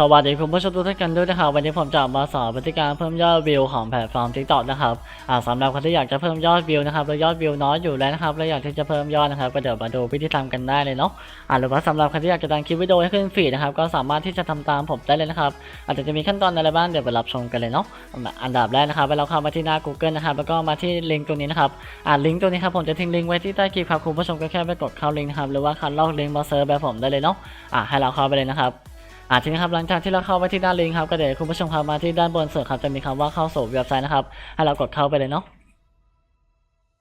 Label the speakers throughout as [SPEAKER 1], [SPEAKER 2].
[SPEAKER 1] สวัสดีคุณผู้ชมทุกท่านกันด้วยนะครับวันนี้ผมจะมาสอนพฤติการเพิ่มยอดวิวของแพลตฟอร์ม TikTok นะครับอ่าสำหรับคนที่อยากจะเพิ่มยอดวิวนะครับแล้วยอดวิวน้อยอยู่แล้วนะครับแล้วอยากที่จะเพิ่มยอดนะครับก็เดี๋ยวมาดูวิธีทำกันได้เลยเนาะอ่าหรือว่าสำหรับคนที่อยากจะดังคลิปวิดีโอให้ขึ้นฟีดนะครับก็สามารถที่จะทำตามผมได้เลยนะครับอาจจะจะมีขั้นตอนอะไรบ้างเดี๋ยวไปรับชมกันเลยเนาะอันดับแรกนะครับเราเข้ามาที่หน้า Google นะครับแล้วก็มาที่ลิงก์ตัวนี้นะครับอ่าลิงก์ตัวนี้ครับผมจะทิ้งลิงก์ไว้ที่ใต้คลิปครับคุณผู้ชมก็แค่ไปกดเข้าลิงก์นะครับหรือว่าคัดลอกลิงก์มาเซิร์ชแบบผมได้เลยเนาะอ่าให้เราเข้าไปเลยนะครับ อ่าทีนี้ครับหลังจากที่เราเข้าไปที่ด้านลิงก์ครับก็เดี๋ยวคุณผู้ชมครับมาที่ด้านบนสุดครับจะมีคำว่าเข้าสู่เว็บไซต์นะครับให้เรากดเข้าไปเลยเนาะ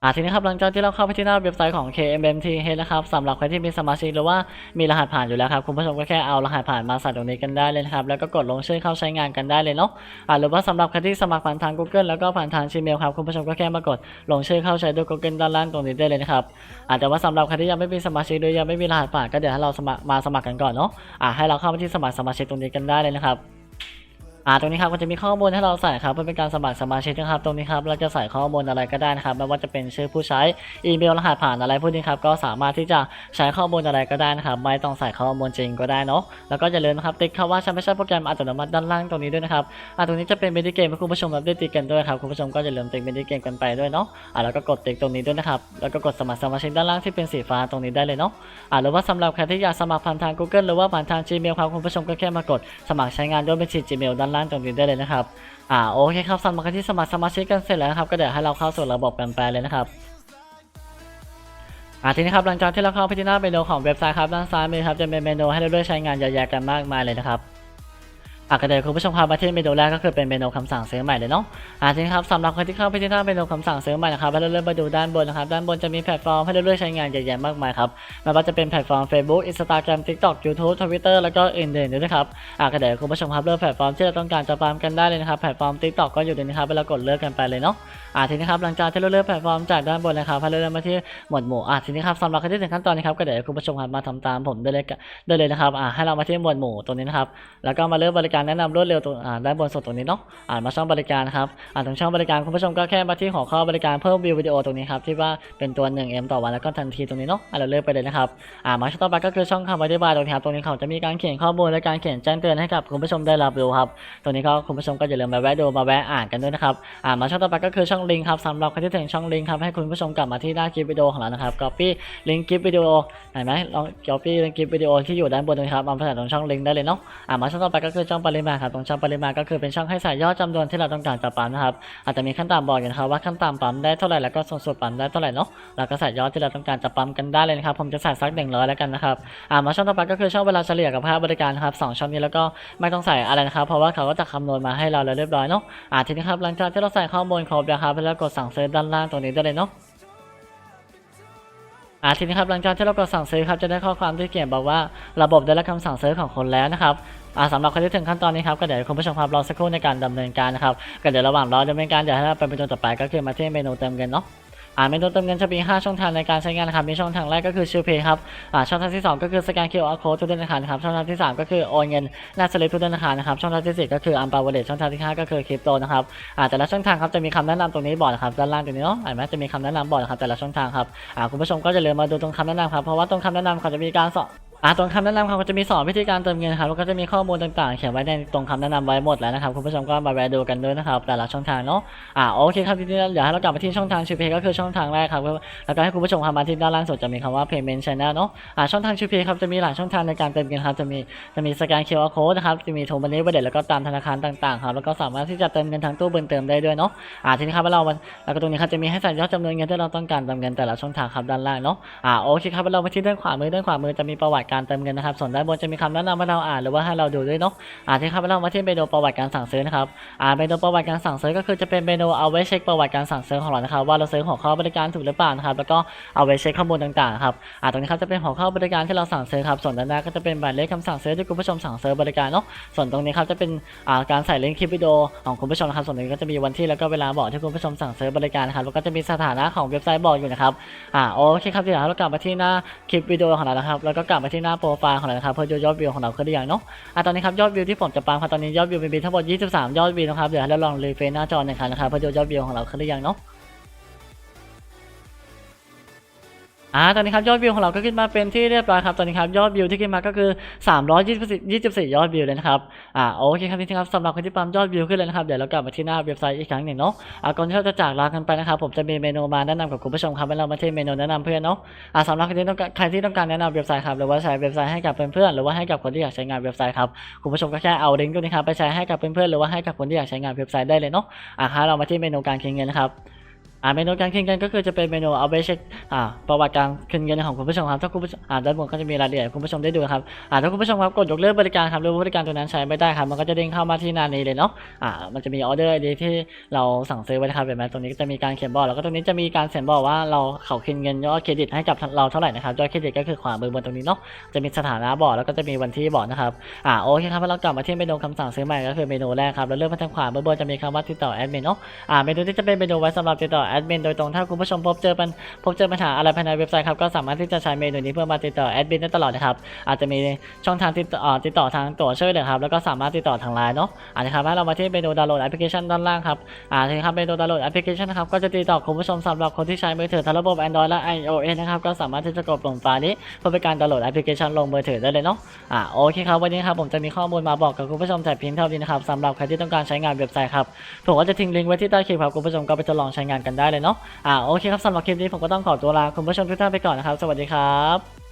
[SPEAKER 1] อ่าทีนี้ครับหลังจากที่เราเข้าไปที่หน้าเว็บไซต์ของ KMMTH นะครับสำหรับใครที่มีสมาชิกหรือว่ามีรหัสผ่านอยู่แล้วครับคุณผู้ชมก็แค่เอารหัสผ่านมาใส่ตรงนี้กันได้เลยครับแล้วก็กดลงชื่อเข้าใช้งานกันได้เลยเนาะอ่าหรือว่าสำหรับใครที่สมัครผ่านทาง Google แล้วก็ผ่านทาง Gmail ครับคุณผู้ชมก็แค่มากดลงชื่อเข้าใช้ด้วย Google ด้านล่างตรงนี้ได้เลยนะครับอาแต่ว่าสำหรับใครที่ยังไม่มีสมาชิกหรือยังไม่มีรหัสผ่านก็เดี๋ยวให้เราสมัครมาสมัครกันก่อนเนาะอ่าให้เราเข้าไปที่สมัครสมาชิกตรงนี้กันได้เลยนะครับ อ่าตรงนี้ครับก็จะมีข้อมูลให้เราใส่ครับเพื่อเป็นการสมัครสมาชิกนะครับตรงนี้ครับเราจะใส่ข้อมูลอะไรก็ได้นะครับไม่ว่าจะเป็นชื่อผู้ใช้อีเมลรหัสผ่านอะไรพวกนี้ครับก็สามารถที่จะใช้ข้อมูลอะไรก็ได้นะครับไม่ต้องใส่ข้อมูลจริงก็ได้เนาะแล้วก็อย่าลืมนะครับติ๊กคำว่าฉันไม่ใช่โปรแกรมอัตโนมัติด้านล่างตรงนี้ด้วยนะครับอ่าตรงนี้จะเป็นมินิเกมให้คุณผู้ชมแบบได้ติ๊กกันด้วยครับคุณผู้ชมก็อย่าลืมติ๊กมินิเกมกันไปด้วยเนาะอ่าแล้วก็กดติ๊กตรงนี้ด้วยนะครับแล้วก็กดสมัครสมาชิกด้านล่างที่เป็นสีฟ้าตรงนี้ได้เลยเนาะอ่าหรือว่าสำหรับใครที่อยากสมัครผ่านทาง Google หรือว่าผ่านทาง Gmail ครับคุณผู้ชมก็แค่มากดสมัครใช้งานด้วยบัญชี Gmail ด้านล่างตรงนี้ได้เลยนะครับ อ่าโอเคครับสำหรับการที่สมัครสมาชิกกันเสร็จแล้วครับก็เดี๋ยวให้เราเข้าสู่ระบบกันไปเลยนะครับอ่าทีนี้ครับหลังจากที่เราเข้าไปที่หน้าเมนูของเว็บไซต์ครับด้านซ้ายมือครับจะเป็นเมนูให้เราเลือกใช้งานเยอะแยะกันมากมายเลยนะครับ อะก็เดี๋ยวคุณผู้ชมครับมาที่เมนูแรกก็คือเป็นเมนูคำสั่งซื้อใหม่เลยเนาะอ่าทีนี้ครับสำหรับคนที่เข้าไปที่หน้าเมนูคำสั่งซื้อใหม่นะครับเราเลื่อนมาดูด้านบนนะครับด้านบนจะมีแพลตฟอร์มให้เลือกใช้งานเยอะแยะมากมายครับไม่ว่าจะเป็นแพลตฟอร์ม Facebook Instagram TikTok YouTube Twitter แล้วก็อื่นๆด้วยนะครับอะก็เดี๋ยวคุณผู้ชมครับเลือกแพลตฟอร์มที่เราต้องการจะปามกันได้เลยนะครับแพลตฟอร์ม TikTok ก็อยู่ในนี้ครับให้เรากดเลือกกันไปเลยเนาะอ่าทีนี้ครับหลังจากที่เราเลือกแพลตฟอร์มจากด้านบนนะครับให้เราเลื่อนมาที่หมวดหมู่อะทีนี้ครับสำหรับครที่ถึงขั้นตอนนี้ครับก็เดี๋ยวคุณผู้ชมครับมาทำตามผมได้เลยได้เลยนะครับอ่าให้เรามาที่หมวดหมู่ตรงนี้นะครับแล้วก็มาเลือกบริการแนะนำรวดเร็วตรงอ่าด้านบนสุดตรงนี้เนาะอ่านมาช่องบริการครับอ่านตรงช่องบริการคุณผู้ชมก็แค่มาที่หัวข้อบริการเพิ่มวิววิดีโอตรงนี้ครับที่ว่าเป็นตัว 1M ต่อวันแล้วก็ทันทีตรงนี้เนาะอ่าเราเลือกไปเลยนะครับอ่ามาช่องต่อไปก็คือช่องคำอธิบายตรงนี้ครับตรงนี้เขาจะมีการเขียนข้อมูลและการเขียนแจ้งเตือนให้กับคุณผู้ชมได้รับรู้ครับตรงนี้ก็คุณผู้ชมก็อย่าลืมมาแวะดูมาแวะอ่านกันด้วยนะครับอ่ามาช่องต่อไปก็คือช่องลิงก์ครับสำหรับใครที่ถึงช่องลิงก์ครับให้คุณผู้ชมกลับมาที่หน้าคลิปวิดีโอของเรานะครับ copy ลิงก์คลิปวิดีโอเห็นไหมลอง copy ลิงก์คลิปวิดีโอที่อยู่ด้านบนนี้ครับมาใส่ตรงช่องลิงก์ได้เลยเนาะอ่ามาช่องต่อไปก็คือช่องปริมาณครับตรงช่องปริมาณก็คือเป็นช่องให้ใส่ยอดจำนวนที่เราต้องการจะปั๊มนะครับอาจจะมีขั้นต่ำบอกอยู่นะครับว่าขั้นต่ำปั๊มได้เท่าไหร่แล้วก็สูงสุดปั๊มได้เท่าไหร่เนาะแล้วก็ใส่ยอดที่เราต้องการจะปั๊มกันได้เลยนะครับผมจะใส่สักหนึ่งร้อยแล้วกันนะครับอ่ามาช่องต่อไปก็คือช่องเวลาเฉลี่ยกับค่าบริการครับสองช่องนี้แล้วก็ไม่ต้องใส่อะไรนะครับเพราะว่าเขาก็จะคำนวณมาให้เราแล้วเรียบร้อยเนาะอ่าทีนี้ครับหลังจากที่เราใส่ข้อมูลครบแล้วครับแล้วกดสั่งซื้อด้านล่างตรงนี้ได้เลยเนาะ อ่าทีนี้ครับหลังจากที่เรากดสั่งซื้อครับจะได้ข้อความที่เขียนบอกว่าระบบได้รับคำสั่งซื้อของคนแล้วนะครับอ่าสำหรับคนที่ถึงขั้นตอนนี้ครับก็เดี๋ยวคุณผู้ชมครับรอสักครู่ในการดำเนินการนะครับก็เดี๋ยวระหว่างรอดำเนินการเดี๋ยวให้เราไปเป็นตัวต่อไปก็คือมาที่เมนูเติมเงินเนาะ อ่าเมนูเติมเงินจะมี 5 ช่องทางในการใช้งานนะครับ มีช่องทางแรกก็คือชิลเพย์ครับ อ่า ช่องทางที่ 2 ก็คือสแกน QR code ทุกธนาคารครับ ช่องทางที่ 3 ก็คือโอนเงินหน้าสลิปทุกธนาคารนะครับ ช่องทางที่ 4 ก็คืออัมปาวเลตช่องทางที่ 5 ก็คือคริปโตนะครับ อ่า แต่ละช่องทางครับจะมีคำแนะนำตรงนี้บอกนะครับ ด้านล่างตรงนี้เนาะเห็นไหมจะมีคำแนะนำบอกนะครับแต่ละช่องทางครับ อ่า คุณผู้ชมก็จะเลืมมาดูตรงคำแนะนำครับ เพราะว่าตรงคำแนะนำเขาจะมีการสอน อ่าตรงคำแนะนำเขาก็จะมีสอนวิธีการเติมเงินครับแล้วก็จะมีข้อมูลต่างๆ เขียนไว้ในตรงคำแนะนำไว้หมดแล้วนะครับคุณผู้ชมก็มาแวะดูกันด้วยนะครับแต่ละช่องทางเนาะอ่าโอเคครับทีนี้เดี๋ยวให้เรากลับมาที่ช่องทางชูเพย์ก็คือช่องทางแรกครับแล้วก็ให้คุณผู้ชมเข้ามาที่ด้านล่างสุดจะมีคำว่า payment channel เนาะอ่าช่องทางชูเพย์ครับจะมีหลายช่องทางในการเติมเงินครับจะมีจะมีสแกน QR code นะครับจะมีโทรมันนี่เด็แล้วก็ตามธนาคารต่างๆครับแล้วก็สามารถที่จะเติมเงินทางตู้เบินเติมได้ด้วยเนาะอ่าทีนี้ครับเราแล้วก็ตรงนี้ครับจะมีให้ใส่ยอดจำนวนเงินที่เราต้องการเติมเงินแต่ละช่องทางครับด้านล่างเนาะอ่าโอเคครับเรามาที่ด้านขวามือด้านขวามือจะมีประวัติการเติมเงินนะครับ ส่วนด้านบนจะมีคำแนะนำให้เราอ่านหรือว่าให้เราดูด้วยเนาะอ่านที่ครับเรามาที่เมนูประวัติการสั่งซื้อนะครับอ่านเมนูประวัติการสั่งซื้อก็คือจะเป็นเมนูเอาไว้เช็คประวัติการสั่งซื้อของเรานะครับว่าเราซื้อหัวข้อบริการถูกหรือเปล่านะครับแล้วก็เอาไว้เช็คข้อมูลต่างๆครับอ่าตรงนี้ครับจะเป็นหัวข้อบริการที่เราสั่งซื้อครับส่วนด้านหน้าก็จะเป็นหมายเลขคำสั่งซื้อที่คุณผู้ชมสั่งซื้อบริการเนาะส่วนตรงนี้ครับจะเป็นอ่าการใส่ลิงก์คลิปวิดีโอของคุณผู้ชมนะครับส่วนนี้ก็จะมีวันที่แล้วก็เวลาบอกที่คุณผู้ชมสั่งซื้อบริการนะครับแล้วก็จะมีสถานะของเว็บไซต์บอกอยู่นะครับอ่าโอเคครับเดี๋ยวเรากลับมาที่หน้าคลิปวิดีโอของเรานะครับแล้วก็กลับมาที่หน้าโปรไฟล์ของเรานะครับเพื่อยอดวิวของเราขึ้นได้อย่างเนาะอะตอนนี้ครับยอดวิวที่ผมจะปาครับตอนนี้ยอดวิวมีทั้งหมด 23 ยอดวิวนะครับเดี๋ยวเราลองรีเฟรชหน้าจอหน่อยครับนะครับเพื่อยอดวิวของเราขึ้นได้อย่างเนาะ อ่าตอนนี้ครับยอดวิวของเราก็ขึ้นมาเป็นที่เรียบร้อยครับตอนนี้ครับยอดวิวที่ขึ้นมาก็คือ 324 ยอดวิวเลยนะครับอ่าโอเคครับที่ครับสำหรับคนที่ปั๊มยอดวิวขึ้นเลยนะครับเดี๋ยวเรากลับมาที่หน้าเว็บไซต์อีกครั้งหนึ่งเนาะอ่าก่อนที่เราจะจากลากันไปนะครับผมจะมีเมนูมาแนะนำกับคุณผู้ชมครับให้เรามาที่เมนูแนะนำเพื่อนเนาะอ่าสำหรับใครที่ต้องการใครที่ต้องการแนะนำเว็บไซต์ครับหรือว่าใช้เว็บไซต์ให้กับเพื่อนๆหรือว่าให้กับคนที่อยากใช้งานเว็บไซต์ครับคุณผู้ชมก็แค่เอาลิงก์ตัวนี้ครับไปแชร์ให้กับเพื่อนๆหรือว่าให้กับคนที่อยากใช้งานเว็บไซต์ได้เลยเนาะอ่าครับเรามาที่เมนูการคืนเงินนะครับ อ่าเมนูการคืนเงินก็คือจะเป็นเมนูเอาไปเช็คอ่าประวัติการคืนเงินของคุณผู้ชมครับถ้าคุณผู้ชมอ่าด้านบนก็จะมีรายละเอียดคุณผู้ชมได้ดูครับอ่าถ้าคุณผู้ชมครับกดยกเลิกบริการครับหรือว่าบริการตัวนั้นใช้ไม่ได้ครับมันก็จะเด้งเข้ามาที่หนานี้เลยเนาะอ่ามันจะมีออเดอร์ไอดีที่เราสั่งซื้อไว้นะครับเห็นไหมตรงนี้ก็จะมีการเขียนบอกแล้วก็ตรงนี้จะมีการเขียนบอกว่าเราเขาคืนเงินยอดเครดิตให้กับเราเท่าไหร่นะครับยอดเครดิตก็คือขวามือบนตรงนี้เนาะจะมีสถานะบอกแล้วก็จะมีวันที่บอกนะครับอ่าโอเคครับเรากลับมาที่เมนูคำสั่งซื้อใหม่ก็คือเมนูแรกครับแล้วเลื่อนมาทางขวามือบนจะมีคำว่าติดต่อแอดมินเนาะอ่าเมนูที่จะเป็นเมนูไว้สำหรับติดต่อแอแอดมินโดยตรงถ้าคุณผู้ชมพบเจอปัญพบเจอปัญหาอะไรภายในเว็บไซต์ครับก็สามารถที่จะใช้เมนูนี้เพื่อมาติดต่อแอดมินได้ตลอดนะครับอาจจะมีช่องทางติดต่อติดต่อทางตัวช่วยเหลือครับแล้วก็สามารถติดต่อทางไลน์เนาะอ่านะครับให้เรามาที่เมนูดาวน์โหลดแอปพลิเคชันด้านล่างครับอ่าทีนี้ครับเมนูดาวน์โหลดแอปพลิเคชันนะครับก็จะติดต่อคุณผู้ชมสำหรับคนที่ใช้มือถือทั้งระบบ Android และ iOS นะครับก็สามารถที่จะกดปุ่มฟล์นี้เพื่อเป็นการดาวน์โหลดแอปพลิเคชันลงมือถือได้เลยเนาะอ่าโอเคครับวันนี้ครับผมจะมีข้อมูลมาบอกกับคุณผู้ชมแต่เพียงเท่านี้นะครับสำหรับใครที่ต้องการใช้งานเว็บไซต์ครับผมก็จะทิ้งลิงก์ไว้ที่ใต้คลิปครับคุณผู้ชมก็ไปทดลองใช้งานกันได้เลยเนาะอ่าโอเคครับสำหรับคลิปนี้ผมก็ต้องขอตัวลาคุณผู้ชมทุกท่านไปก่อนนะครับ สวัสดีครับ